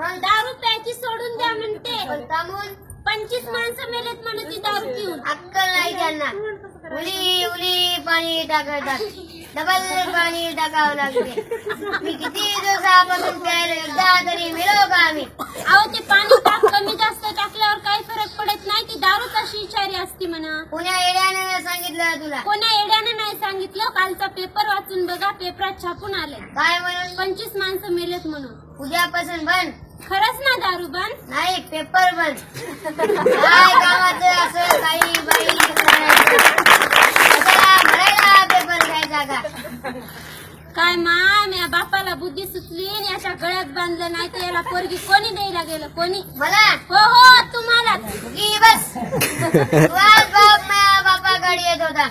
दारू प्यायची सोडून द्या म्हणते. पंचवीस माणसं मेलेत म्हणते ती दारू पिऊन. अक्कल नाही त्यांना. उली उली पाणी टाकतात डबल पाणी टाकावं लागते. मी किती दिवसापासून प्यायला एकदा तरी मिळव का आम्ही. अहो ते पाणी टाक कमी जास्त टाकल्यावर काही फरक पडत नाही. ती दारू तशी विचारी असती म्हणा. पुण्या येड्याने सांगितलं तुला? कोण्या येड्याने नाही सांगितलं? कालचा पेपर वाचून बघा पेपरात छापून आले काय म्हणून? पंचवीस माणसं मेलेत म्हणून. उद्यापासून बंद. खरंच ना दारू बंद नाही पेपर बंद. काय कामाचं असं काही बाई करायचं. कशाला भरायला पेपर घ्यायचा का काय माय म्या बापाला बुद्धी सुचली आणि याच्या गळ्यात बांधलं नाही तर याला पोरगी कोणी द्यायला गेलं कोणी? मला हो हो तुम्हाला. की बस. तुझाच बाप माझ्या बापाकडे येत होता.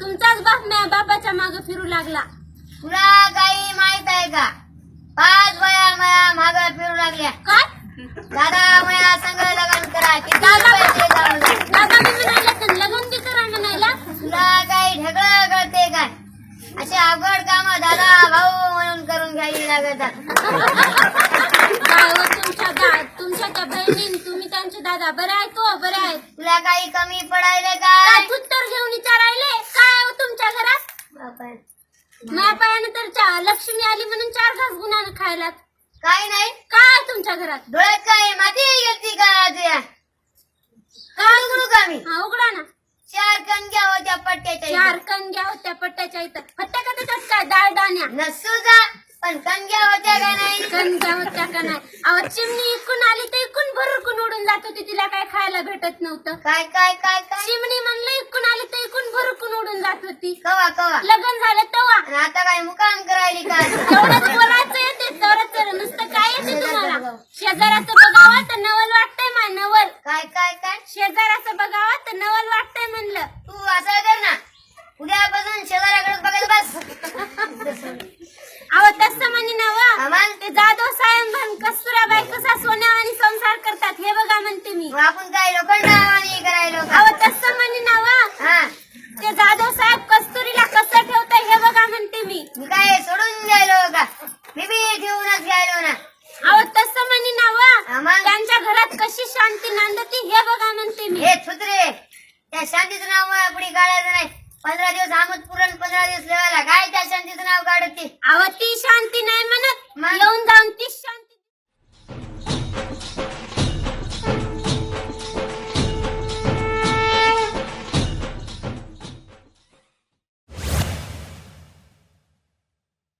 तुमचाच बाप म्या बापाच्या मागे फिरू लागला. तुला काही माहीत आहे का? पाच वया अवघड काम दादा भाऊ म्हणून करून घ्यावी लागतात काय तुमच्या दा तुमच्या त्या बहिणी तुम्ही त्यांचे दादा बरे आहेत हो बरे आहेत. तुला काही कमी पडायले काय काय उत्तर घेऊन विचारायले काय हो तुमच्या घरात? बापा. माझ्या पायानं तर चा- लक्ष्मी आली म्हणून चार घास गुन्हा खायला काही नाही. काय तुमच्या घरात? डोळ्यात काय माती घेतली का तुझ्या काय करू का मी हा उघडा ना चार कणक्या होत्या पट्ट्याच्या चार इथं. कणग्या होत्या पट्ट्याच्या इथं. फट्ट्या का त्याच्यात काय? डाळ डाण्या नसू जा पण कणक्या होत्या का नाही? कणग्या होत्या का नाही? अहो चिमणी इकून आली तर इकून भरकून उडून जात होती. तिला काय खायला भेटत नव्हतं. काय काय काय काय? चिमणी म्हणलं इकून आली तर इकून भरकून उडून जात होती. कवा कवा? लग्न झालं तेव्हा. आणि आता काय मुकाम करायली का? एवढंच बोलायचं येते तर नुसतं काय येते तुम्हाला? शेजाराचं बघावं तर नवल वाटतंय मा नवल. काय काय काय? शेजाराचं बघावं तर नवल वाटतंय म्हणलं तू असं कर ना उद्यापासून शेजाऱ्याकडे बघायला बस अहो तसं म्हणे नव आम्हाला ते जाधव साहेब म्हण कस्तुराबाई कसा सोन्या आणि संसार करतात हे बघा म्हणते मी. आपण काय करायलो अहो तसं म्हणे नव हा. ते जाधव साहेब कस्तुरीला कसं ठेवताय हे बघा म्हणते मी. मी काय सोडून द्यायलो का मी बी ठेवूनच घ्यायलो ना अहो तसं म्हणे नव आम्हाला त्यांच्या घरात कशी शांती नांदती हे बघा म्हणते मी. हे छुत्रे त्या शांतीचं नाव पुढे काढायचं नाही. पंधरा दिवस आमत पुरण पंधरा दिवस लेवायला काय